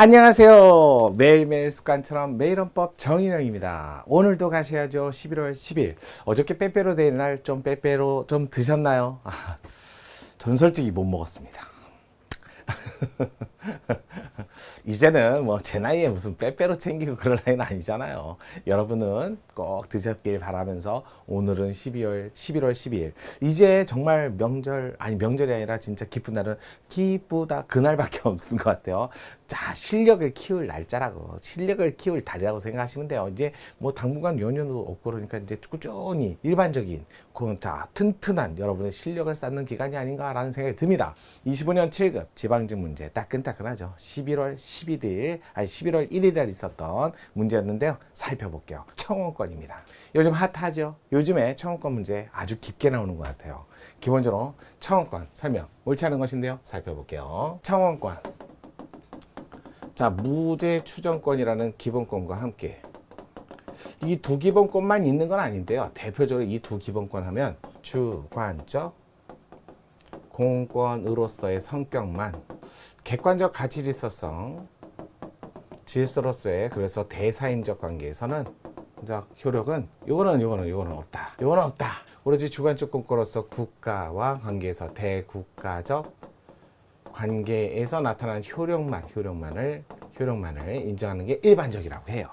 안녕하세요. 매일매일 습관처럼 매일헌법 정인영입니다. 오늘도 가셔야죠. 11월 10일. 어저께 빼빼로 데이 날좀 빼빼로 좀 드셨나요? 아, 전 솔직히 못 먹었습니다. 이제는 뭐 제 나이에 무슨 빼빼로 챙기고 그럴 나이는 아니잖아요. 여러분은 꼭 드셨길 바라면서 오늘은 12월 11월 12일. 이제 정말 명절 아니 명절이 아니라 진짜 기쁜 날은 기쁘다 그날밖에 없는 것 같아요. 자 실력을 키울 날짜라고 실력을 키울 달이라고 생각하시면 돼요. 이제 뭐 당분간 연휴도 없고 그러니까 이제 꾸준히 일반적인 그자 튼튼한 여러분의 실력을 쌓는 기간이 아닌가라는 생각이 듭니다. 25년 7급 지방 직 문제 따끈따끈하죠. 11월 11일 아니 11월 1일에 있었던 문제였는데요. 살펴볼게요. 청원권입니다. 요즘 핫하죠. 요즘에 청원권 문제 아주 깊게 나오는 것 같아요. 기본적으로 청원권 설명 옳지 않은 것인데요. 살펴볼게요. 청원권 자 무죄 추정권이라는 기본권과 함께 이 두 기본권만 있는 건 아닌데요. 대표적으로 이 두 기본권 하면 주관적 공권으로서의 성격만 객관적 가치 질서성 질서로서의 그래서 대사인적 관계에서는 자 효력은 요거는 요거는 요거는 없다. 요거는 없다. 오로지 주관적 공권으로서 국가와 관계에서 대국가적 관계에서 나타나는 효력만 효력만을 효력만을 인정하는 게 일반적이라고 해요.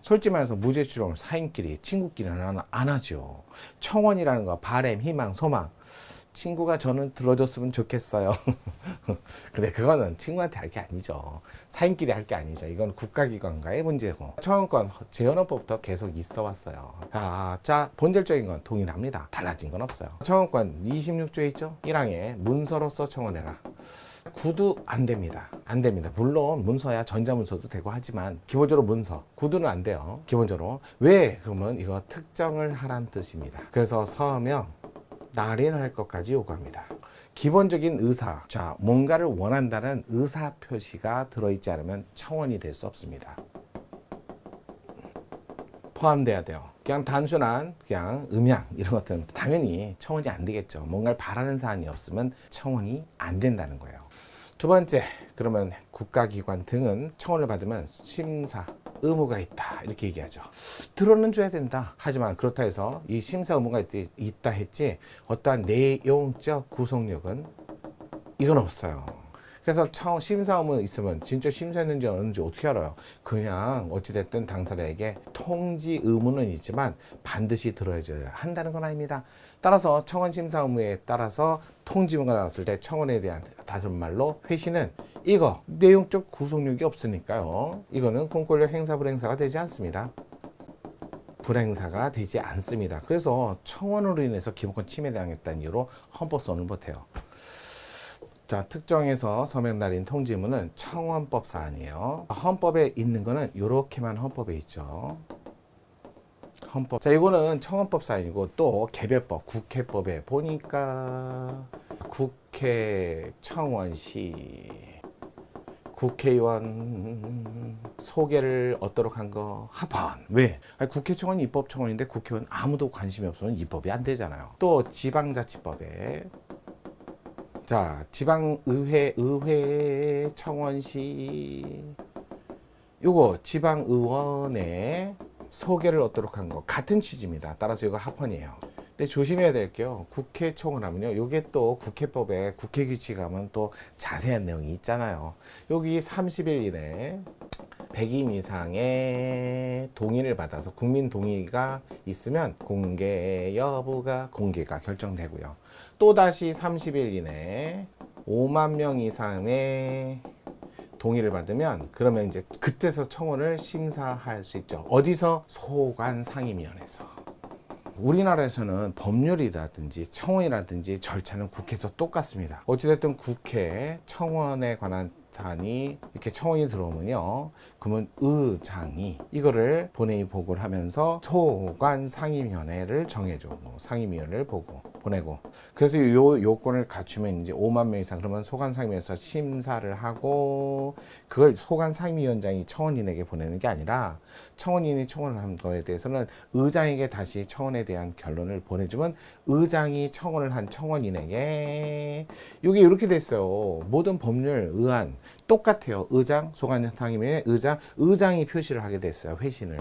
솔직히 말해서 무죄 추정을 사인끼리 친구끼리는 안, 안 하죠. 청원이라는 거 바램 희망 소망 친구가 저는 들어줬으면 좋겠어요. 근데 그거는 친구한테 할 게 아니죠. 사인끼리 할 게 아니죠. 이건 국가기관과의 문제고. 청원권 재헌헌법부터 계속 있어 왔어요. 자, 자, 본질적인 건 동일합니다. 달라진 건 없어요. 청원권 26조에 있죠? 1항에 문서로서 청원해라. 구두 안 됩니다. 안 됩니다. 물론 문서야 전자문서도 되고 하지만 기본적으로 문서, 구두는 안 돼요. 기본적으로. 왜? 그러면 이거 특정을 하란 뜻입니다. 그래서 서명, 날인할 것까지 요구합니다. 기본적인 의사, 자, 뭔가를 원한다는 의사 표시가 들어있지 않으면 청원이 될 수 없습니다. 포함돼야 돼요. 그냥 단순한 그냥 음양 이런 것들은 당연히 청원이 안 되겠죠. 뭔가를 바라는 사안이 없으면 청원이 안 된다는 거예요. 두 번째, 그러면 국가기관 등은 청원을 받으면 심사 의무가 있다 이렇게 얘기하죠. 들어는 줘야 된다. 하지만 그렇다 해서 이 심사 의무가 있, 있다 했지 어떠한 내용적 구속력은 이건 없어요. 그래서 처음 심사 의무 있으면 진짜 심사했는지 없는지 어떻게 알아요? 그냥 어찌됐든 당사자에게 통지 의무는 있지만 반드시 들어줘야 한다는 건 아닙니다. 따라서 청원 심사 의무에 따라서 통지문가 나왔을 때 청원에 대한 다른 말로 회신은 이거 내용적 구속력이 없으니까요. 이거는 공권력 행사 불행사가 되지 않습니다. 불행사가 되지 않습니다. 그래서 청원으로 인해서 기본권 침해당했다는 이유로 헌법소원을 못해요. 자, 특정해서 서명 날인 통지문은 청원법 사안이에요. 헌법에 있는 거는 이렇게만 헌법에 있죠. 헌법. 자, 이거는 청원법 사안이고 또 개별법, 국회법에 보니까 국회 청원시 국회의원 소개를 얻도록 한 거 합헌. 왜? 아니, 국회청원이 입법청원인데 국회의원 아무도 관심이 없으면 입법이 안 되잖아요. 또 지방자치법에 자 지방의회 의회 청원시 요거 지방의원의 소개를 얻도록 한 거 같은 취지입니다. 따라서 이거 합헌이에요. 근데 조심해야 될 게요. 국회 청원하면요. 요게 또 국회법에 국회 규칙 하면 또 자세한 내용이 있잖아요. 여기 30일 이내 100인 이상의 동의를 받아서 국민 동의가 있으면 공개 여부가 공개가 결정되고요. 또 다시 30일 이내 5만 명 이상의 동의를 받으면 그러면 이제 그때서 청원을 심사할 수 있죠. 어디서 소관 상임위원회에서. 우리나라에서는 법률이라든지 청원이라든지 절차는 국회에서 똑같습니다. 어찌됐든 국회 청원에 관한 사안이 이렇게 청원이 들어오면요. 그러면 의장이 이거를 본회의 보고를 하면서 소관 상임위원회를 정해줘. 뭐 상임위원회를 보고 보내고. 그래서 요 요건을 갖추면 이제 5만 명 이상 그러면 소관 상임위에서 심사를 하고 그걸 소관 상임위원장이 청원인에게 보내는 게 아니라 청원인이 청원을 한 거에 대해서는 의장에게 다시 청원에 대한 결론을 보내주면 의장이 청원을 한 청원인에게 이게 이렇게 됐어요. 모든 법률 의안 똑같아요. 의장, 소관 상임위의 의장, 의장이 표시를 하게 됐어요. 회신을.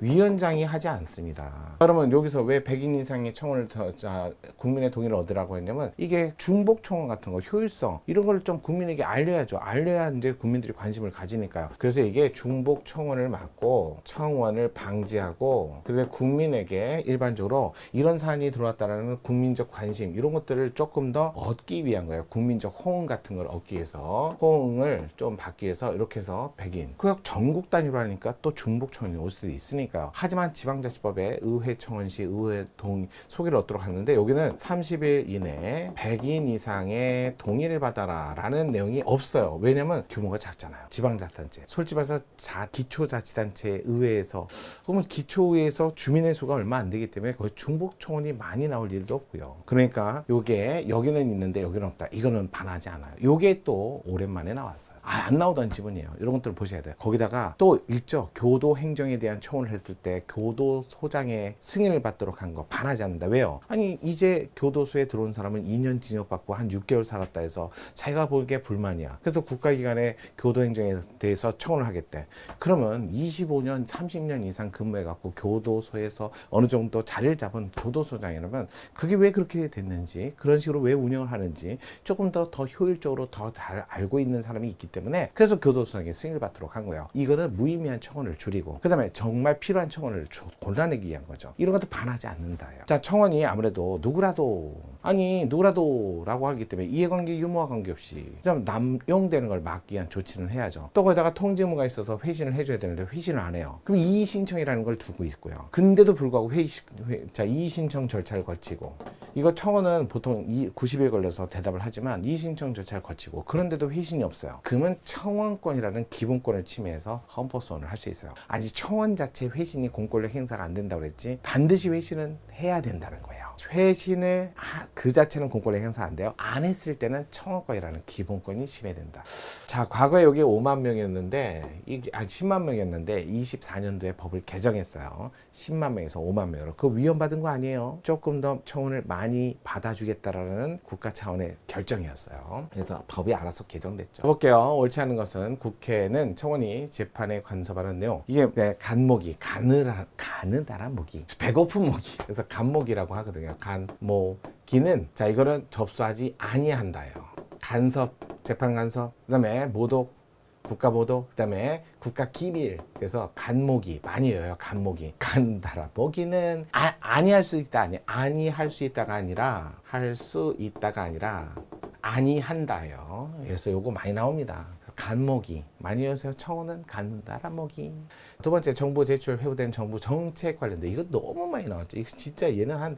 위원장이 하지 않습니다. 그러면 여기서 왜 100인 이상의 청원을 더, 자, 국민의 동의를 얻으라고 했냐면 이게 중복 청원 같은 거 효율성 이런 걸 좀 국민에게 알려야죠. 알려야 이제 국민들이 관심을 가지니까요. 그래서 이게 중복 청원을 막고 청원을 방지하고 그다음에 국민에게 일반적으로 이런 사안이 들어왔다라는 국민적 관심 이런 것들을 조금 더 얻기 위한 거예요. 국민적 호응 같은 걸 얻기 위해서 호응을 좀 받기 위해서 이렇게 해서 100인. 그 전국 단위로 하니까 또 중복 청원이 올 수도 있으니까 요. 하지만 지방자치법에 의회 청원 시 의회 동 소개를 얻도록 하는데 여기는 30일 이내에 100인 이상의 동의를 받아라 라는 내용이 없어요. 왜냐면 규모가 작잖아요. 지방자치단체. 솔직히 말해서 자 기초자치단체 의회에서 그러면 기초의회에서 주민의 수가 얼마 안 되기 때문에 거의 중복 청원이 많이 나올 일도 없고요. 그러니까 요게 여기는 있는데 여기는 없다. 이거는 반하지 않아요. 요게 또 오랜만에 나왔어요. 아, 안 나오던 지분이에요. 이런 것들을 보셔야 돼요. 거기다가 또 있죠. 교도 행정에 대한 청원을 했을 때 교도소장의 승인을 받도록 한 거 반하지 않는다. 왜요? 아니 이제 교도소에 들어온 사람은 2년 징역받고 한 6개월 살았다 해서 자기가 보기에 불만이야. 그래서 국가기관의 교도행정에 대해서 청원을 하겠대. 그러면 25년, 30년 이상 근무해갖고 교도소에서 어느 정도 자리를 잡은 교도소장이라면 그게 왜 그렇게 됐는지 그런 식으로 왜 운영을 하는지 조금 더 더 효율적으로 더 잘 알고 있는 사람이 있기 때문에 그래서 교도소장의 승인을 받도록 한 거예요. 이거는 무의미한 청원을 줄이고 그 다음에 정말 필요한 청원을 조- 골라내기 위한 거죠. 이런 것도 반하지 않는다요. 자 청원이 아무래도 누구라도 아니 누구라도라고 하기 때문에 이해관계 유무와 관계없이 좀 남용되는 걸 막기 위한 조치는 해야죠. 또 거기다가 통지무가 있어서 회신을 해줘야 되는데 회신을 안 해요. 그럼 이의 신청이라는 걸 두고 있고요. 근데도 불구하고 회의 시- 회, 자 이의 신청 절차를 거치고 이거 청원은 보통 이 90일 걸려서 대답을 하지만 이의 신청 절차를 거치고 그런데도 회신이 없어요. 그러면 청원권이라는 기본권을 침해해서 헌법소원을 할 수 있어요. 아직 청원 자체 회신이 공권력 행사가 안 된다고 그랬지 반드시 회신은 해야 된다는 거예요. 회신을 하- 그 자체는 공권력 행사 안 돼요. 안 했을 때는 청원권이라는 기본권이 침해된다. 자, 과거에 여기 5만 명이었는데 이게 아 10만 명이었는데 24년도에 법을 개정했어요. 10만 명에서 5만 명으로. 그 위헌 받은 거 아니에요. 조금 더 청원을 많이 받아주겠다라는 국가 차원의 결정이었어요. 그래서 법이 알아서 개정됐죠. 볼게요. 옳지 않은 것은 국회는 청원이 재판에 간섭하는 내용. 이게 네, 간목이 가느라 가느다란 목이 배고픈 목이. 그래서 간목이라고 하거든요. 간목기는 자 이거는 접수하지 아니한다요. 간섭 재판 간섭 그 다음에 모독 국가 보도 그 다음에 국가 기밀. 그래서 간목이 많이 여요 간목이 간다라 모기는 아, 아니할 수 있다 아니 아니할 수 있다가 아니라 할 수 있다가 아니라 아니한다요. 그래서 요거 많이 나옵니다 간목이. 많이 여세요. 청원은 간다라 모기 두 번째 정부 제출 회부된 정부 정책 관련된 이거 너무 많이 나왔죠. 이거 진짜 얘는 한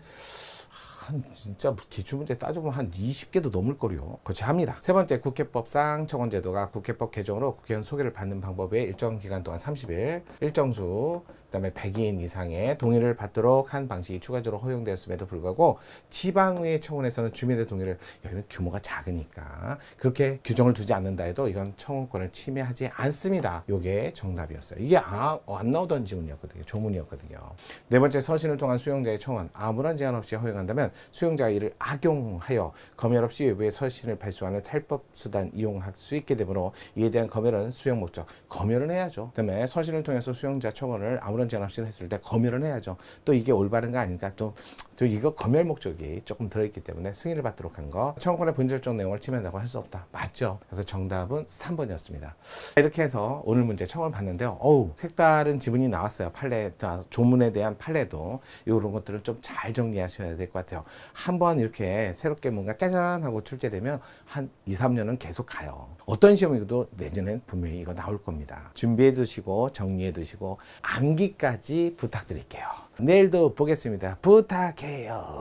한 진짜 기출문제 따져보면 한 20개도 넘을 거리요. 거치합니다. 세 번째 국회법상 청원제도가 국회법 개정으로 국회의원 소개를 받는 방법에 일정 기간 동안 30일 일정수 그다음에 100인 이상의 동의를 받도록 한 방식이 추가적으로 허용되었음에도 불구하고 지방의회 청원에서는 주민의 동의를 여기는 규모가 작으니까 그렇게 규정을 두지 않는다 해도 이건 청원권을 침해하지 않습니다. 이게 정답이었어요. 이게 아, 안 나오던 지문이었거든요. 조문이었거든요. 네 번째 서신을 통한 수용자의 청원 아무런 제한 없이 허용한다면 수용자가 이를 악용하여 검열 없이 외부에 서신을 발송하는 탈법 수단 이용할 수 있게 되므로 이에 대한 검열은 수용 목적 검열은 해야죠. 그다음에 서신을 통해서 수용자 청원을 아무런 제한 없이 했을 때 검열은 해야죠. 또 이게 올바른가 아닌가 또, 또 이거 검열 목적이 조금 들어있기 때문에 승인을 받도록 한 거 청원권의 본질적 내용을 침해한다고 할 수 없다. 맞죠? 그래서 정답은 3번이었습니다. 이렇게 해서 오늘 문제 청원을 봤는데요. 어우 색다른 지문이 나왔어요. 판례 자, 조문에 대한 판례도 이런 것들을 좀 잘 정리하셔야 될 것 같아요. 한번 이렇게 새롭게 뭔가 짜잔 하고 출제되면 한 2, 3년은 계속 가요. 어떤 시험이도 내년엔 분명히 이거 나올 겁니다. 준비해 두시고 정리해 두시고 암기까지 부탁드릴게요. 내일도 보겠습니다. 부탁해요.